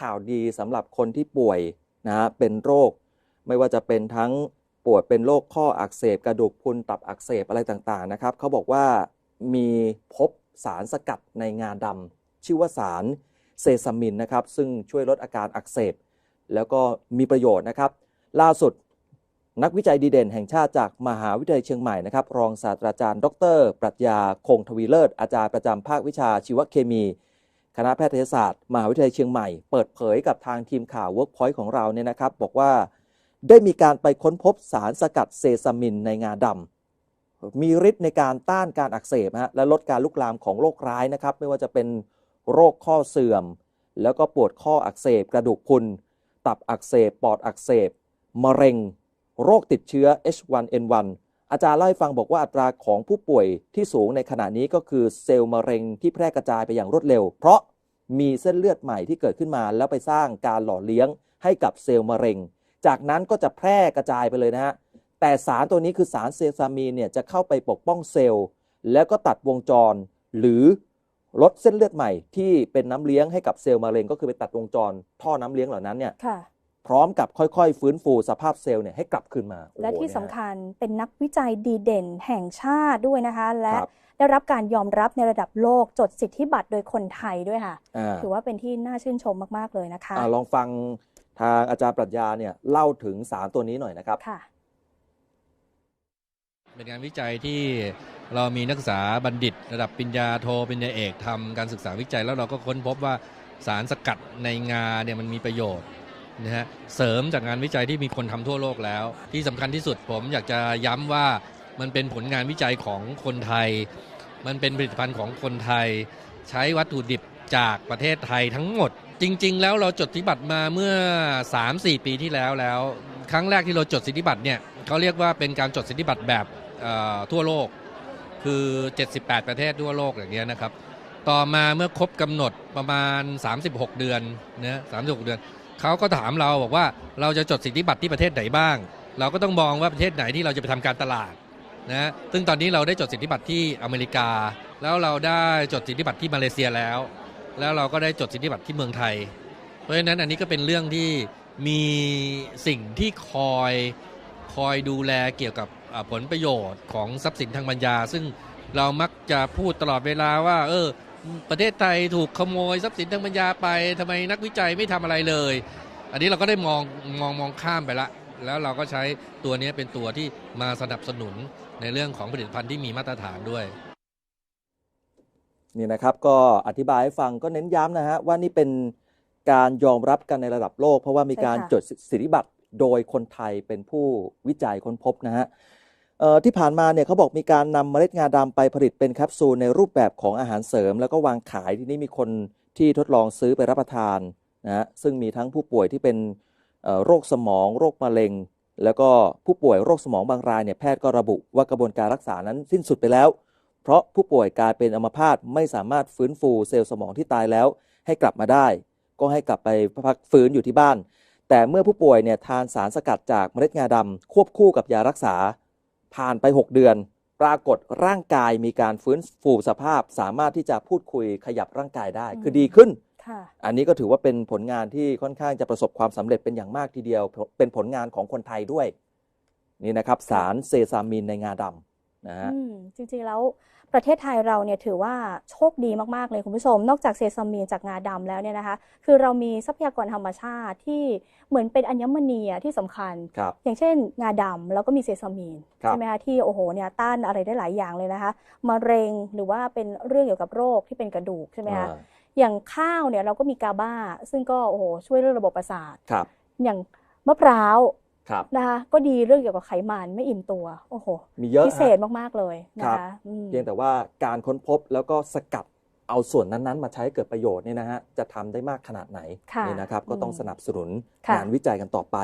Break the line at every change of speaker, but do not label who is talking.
ข่าวดีสำหรับคนที่ป่วยนะฮะเป็นโรค ไม่ว่าจะเป็นทั้งปวดเป็นโรคข้ออักเสบ กระดูกพุนตับอักเสบอะไรต่างๆนะครับเขาบอกว่ามีพบสารสกัดในงาดำชื่อว่าสารเซซามินนะครับ ซึ่งช่วยลดอาการอักเสบ แล้วก็มีประโยชน์นะครับ ล่าสุดนักวิจัยดีเด่นแห่งชาติจากมหาวิทยาลัยเชียงใหม่นะครับ รองศาสตราจารย์ ดร ปรัชญาคงทวีเลิศอาจารย์ประจำภาควิชาชีวเคมี คณะแพทยศาสตร์มหาวิทยาลัยเชียงใหม่ เปิดเผยกับทางทีมข่าว Workpoint ของเราเนี่ยนะครับ บอกว่าได้มีการไปค้นพบสารสกัดเซซามินในงาดำมีฤทธิ์ในการต้านการอักเสบฮะและลดการลุกลามของโรคร้ายนะครับ ไม่ว่าจะเป็นโรคข้อเสื่อม แล้วก็ปวดข้ออักเสบกระดูกพุนตับอักเสบปอดอักเสบมะเร็ง โรคติดเชื้อ H1N1 อาจารย์เล่าให้ฟังบอกว่าอัตราของผู้ป่วยที่สูงในขณะนี้ก็คือเซลล์มะเร็งที่แพร่กระจายไปอย่างรวดเร็ว เพราะมีเส้นเลือดใหม่ที่เกิดขึ้นมา แล้วไปสร้างการหล่อเลี้ยงให้กับเซลล์มะเร็ง จากนั้นก็จะแพร่กระจายไปเลยนะฮะแต่สารตัวนี้คือสารเซซามีนเนี่ยจะเข้าไปปกป้องเซลล์ แล้วก็ตัดวงจร หรือลดเส้นเลือดใหม่ที่เป็นน้ำเลี้ยงให้กับเซลล์มะเร็ง ก็คือไปตัดวงจร ท่อน้ำเลี้ยงเหล่านั้นเนี่ย พร้อมกับค่อยๆ ฟื้นฟูสภาพเซลล์เนี่ยให้กลับคืนมา
และ
โอ้โห
ที่สำ
เนี่ย
คัญเป็นนักวิจัยดีเด่นแห่งชาติด้วยนะคะ และ
ครับ
ได้รับการยอมรับในระดับโลกจดสิทธิบัตรโดยคนไทยด้วยค่ะ
อ่า
ถือว่าเป็นที่น่าชื่นชมมากๆเลยนะคะ
อ่าลองฟังทางอาจารย์ปรัชญาเนี่ยเล่าถึงสารตัวนี้หน่อยนะครับ
ค่ะ
เป็นงานวิจัยที่เรามีนักศึกษาบัณฑิต ระดับปริญญาโทปริญญาเอกทำการศึกษาวิจัยแล้วเราก็ค้นพบว่าสารสกัดในงาเนี่ยมันมีประโยชน์ นะฮะเสริมจากงานวิจัยที่มีคนทำทั่วโลกแล้ว ที่สำคัญที่สุดผมอยากจะย้ำว่ามันเป็นผลงานวิจัยของคนไทย มันเป็นผลิตภัณฑ์ของคนไทย ใช้วัตถุดิบจากประเทศไทยทั้งหมด จริง ๆ แล้วเราจดสิทธิบัตรมาเมื่อ 3-4 ปีที่แล้วแล้ว ครั้งแรกที่เราจดสิทธิบัตรเนี่ยเขาเรียกว่าเป็นการจดสิทธิบัตรแบบทั่วโลกคือ 78 ประเทศทั่วโลกอย่างเงี้ยนะครับ ต่อมาเมื่อครบกำหนดประมาณ 36 เดือนนะ36 เดือน เขาก็ถามเราบอกว่าเราจะจดสิทธิบัตรที่ประเทศไหนบ้าง เราก็ต้องมองว่าประเทศไหนที่เราจะไปทำการตลาดนะซึ่งตอนนี้เราได้จดสิทธิบัตรที่อเมริกา แล้วเราได้จดสิทธิบัตรที่มาเลเซียแล้ว แล้วเราก็ได้จดสิทธิบัตรที่เมืองไทย เพราะฉะนั้นอันนี้ก็เป็นเรื่องที่มีสิ่งที่คอยคอยดูแลเกี่ยวกับผลประโยชน์ของทรัพย์สินทางปัญญา ซึ่งเรามักจะพูดตลอดเวลาว่า เออ ประเทศไทยถูกขโมยทรัพย์สินทางปัญญาไปทำไมนักวิจัยไม่ทำอะไรเลย อันนี้เราก็ได้มองมองมองข้ามไปละแล้วเราก็ใช้ตัวนี้เป็นตัวที่มาสนับสนุนในเรื่องของผลิตภัณฑ์ที่มีมาตรฐานด้วย
นี่นะครับก็อธิบายให้ฟังก็เน้นย้ำนะฮะว่านี่เป็นการยอมรับกันในระดับโลก เพราะว่ามีการ
ใช่ค่ะ
จดสิทธิบัตรโดยคนไทยเป็นผู้วิจัยค้นพบนะฮะเอ่อ ที่ผ่านมาเนี่ยเขาบอกมีการนำเมล็ดงาดำไปผลิตเป็นแคปซูลในรูปแบบของอาหารเสริม แล้วก็วางขายที่นี่มีคนที่ทดลองซื้อไปรับประทานนะฮะซึ่งมีทั้งผู้ป่วยที่เป็นโรคสมอง โรคมะเร็ง แล้วก็ผู้ป่วยโรคสมองบางรายเนี่ยแพทย์ก็ระบุว่ากระบวนการรักษานั้นสิ้นสุดไปแล้ว เพราะผู้ป่วยกลายเป็นอัมพาตไม่สามารถฟื้นฟูเซลล์สมองที่ตายแล้ว ให้กลับมาได้ ก็ให้กลับไปพักฟื้นอยู่ที่บ้าน แต่เมื่อผู้ป่วยเนี่ยทานสารสกัดจากเมล็ดงาดำควบคู่กับยารักษา ผ่านไป 6 เดือน ปรากฏร่างกายมีการฟื้นฟูสภาพ สามารถที่จะพูดคุยขยับร่างกายได้ คือดีขึ้น
ค่ะ
อันนี้ก็ถือว่าเป็นผลงานที่ค่อนข้างจะประสบความสำเร็จเป็นอย่างมากทีเดียว เป็นผลงานของคนไทยด้วย นี่นะครับ สารเซซามินในงาดำ นะฮะ
อืมจริงๆแล้วประเทศไทยเราเนี่ยถือว่าโชคดีมากๆเลยคุณผู้ชม นอกจากเซซามีนจากงาดำแล้วเนี่ยนะคะ คือเรามีทรัพยากรธรรมชาติที่เหมือนเป็นอัญมณีอะที่สำคัญ
ครับ
อย่างเช่น งาดำแล้วก็มีเซซามีน
ครับ
ใช่ไหมคะที่โอ้โหเนี่ยต้านอะไรได้หลายอย่างเลยนะคะมะเร็งหรือว่าเป็นเรื่องเกี่ยวกับโรคที่เป็นกระดูกใช่ไหมคะ
อ่า
อย่างข้าวเนี่ยเราก็มีกาบ้า ซึ่งก็โอ้โหช่วยเรื่องระบบประสาท
ครับ
อย่างมะพร้าว
ครับ
นะคะก็ดีเรื่องเกี่ยวกับไขมันไม่อิ่มตัวโอ้โห
มีเยอะ
พิเศ
ฮะ
ษมากๆเลยนะ
ครั
คะ
บ
อืม
เพียงแต่ว่าการค้นพบแล้วก็สกัดเอาส่วนนั้นๆ มาใช้ให้เกิดประโยชน์เนี่ยนะฮะจะทำได้มากขนาดไหน
ค่ะ
นี่นะครับก็ต้อง
อืม
สนับสนุน
ค่ะ
งานวิจัยกันต่อไป